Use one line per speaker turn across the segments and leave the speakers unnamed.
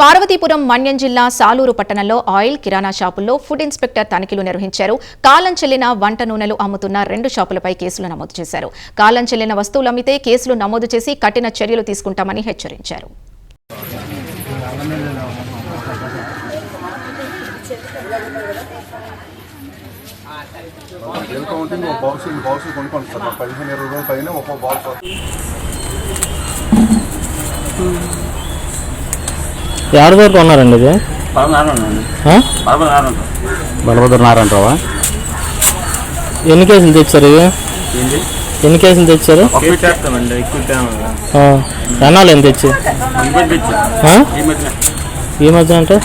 పార్వతీపురం మన్యం జిల్లా సాలూరు పట్టణంలో ఆయిల్ కిరాణా షాపుల్లో ఫుడ్ ఇన్స్పెక్టర్ తనిఖీలు నిర్వహించారు. కాలం చెల్లిన వంట నూనెలు అమ్ముతున్న రెండు షాపులపై కేసులు నమోదు చేశారు. కాలం చెల్లిన వస్తువులు అమ్మితే కేసులు నమోదు చేసి కఠిన చర్యలు తీసుకుంటామని హెచ్చరించారు.
పదిహేను ఇరవై పైన ఒక్కో బాక్స్
ఎవరి దగ్గర కొన్నారండి ఇది? బలభద్ర నారాయణరావా? ఎన్ని కేసులు తెచ్చారు ఇవి? ఎన్ని కేసులు తెచ్చారు. ఎన్నాళ్ళు ఏం తెచ్చి.
ఈ
మధ్య అంటే?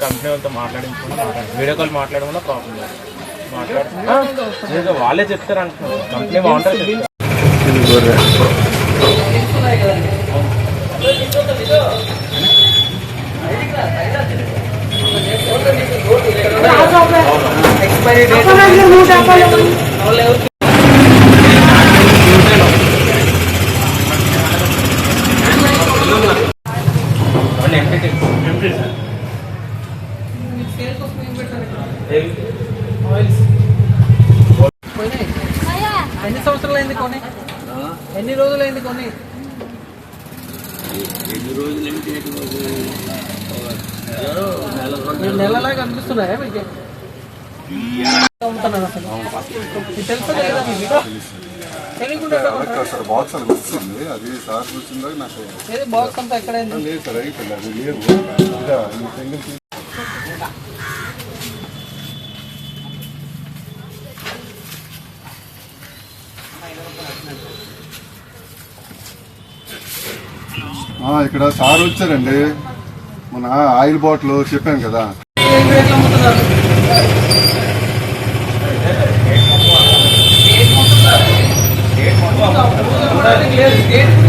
కంపెనీ వాళ్ళతో మాట్లాడించుకున్నా మాట్లాడి. వీడియో కాల్ మాట్లాడమన్నా ప్రాబ్లం లేదు. మాట్లాడుతున్నా. వాళ్ళే చెప్తారు అంటున్నారు. కంపెనీ బాగుంటుంది
ఎన్ని సంవత్సరాలైంది కొని? ఎన్ని రోజులైంది కొని? మీరు నెలలాగా అనిపిస్తున్నాయా మీకు? అసలు మీకు తెలుసా లేదా మీకు?
బాక్స్ అది వస్తుంది. అది సార్ చూసిందా నాకు
బాక్స్ అంతా ఎక్కడైంది?
లేదు సార్ అయిపోయింది అది సింగిల్ ఆ, ఇక్కడ సార్ వచ్చారండి. మన ఆయిల్ బాటిల్ చెప్పాను కదా.
లేదు,